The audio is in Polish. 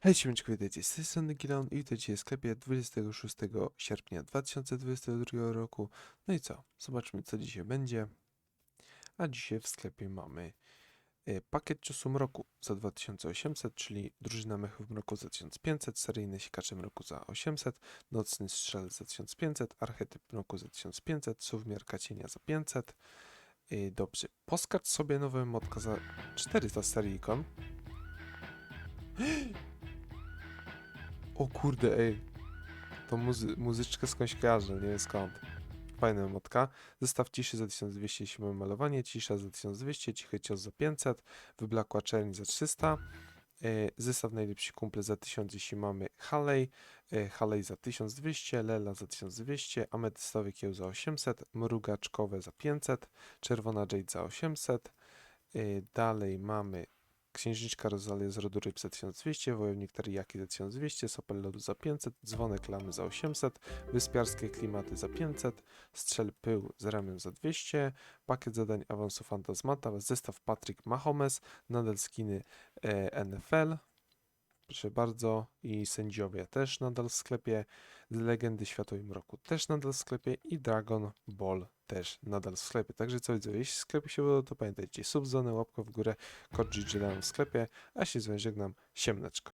Hej, siemaneczko, witajcie, z tej strony Gileon i witajcie w sklepie 26 sierpnia 2022 roku. No i co? Zobaczmy, co dzisiaj będzie. A dzisiaj w sklepie mamy e, pakiet ciosu mroku za 2800, czyli drużyna mechów mroku za 1500, seryjne sikacze mroku za 800, nocny strzelec za 1500, archetyp mroku za 1500, suwmiarka cienia za 500. E, Dobrze, poskacz sobie nowe motka za 400 serii ikon. O kurde, ej. To muzy muzyczkę skądś kojarzę, nie wiem skąd. Fajna motka. Zestaw ciszy za 1200, jeśli mamy malowanie. Cisza za 1200, cichy cios za 500, wyblakła czerń za 300. E, zestaw najlepsi kumple za 1000, jeśli mamy Halej. E, Halej za 1200, Lela za 1200, ametystowy kieł za 800, mrugaczkowe za 500, czerwona jade za 800. E, dalej mamy Księżniczka Rozalia z rodu ryb za 1200, Wojownik Teriyaki za 1200, Sopel lodu za 500, Dzwonek Lamy za 800, Wyspiarskie Klimaty za 500, Strzel Pył z ramion za 200, Pakiet zadań awansu Fantasmata, zestaw Patrick Mahomes, nadal skiny e, NFL, proszę bardzo, i sędziowie też nadal w sklepie, Legendy Światła i Mroku też nadal w sklepie i Dragon Ball też nadal w sklepie. Także co widzę, jeśli sklep się podoba, to pamiętajcie, subzonę, łapkę w górę, kod GGLAN w sklepie, a się z żegnam, siemneczko.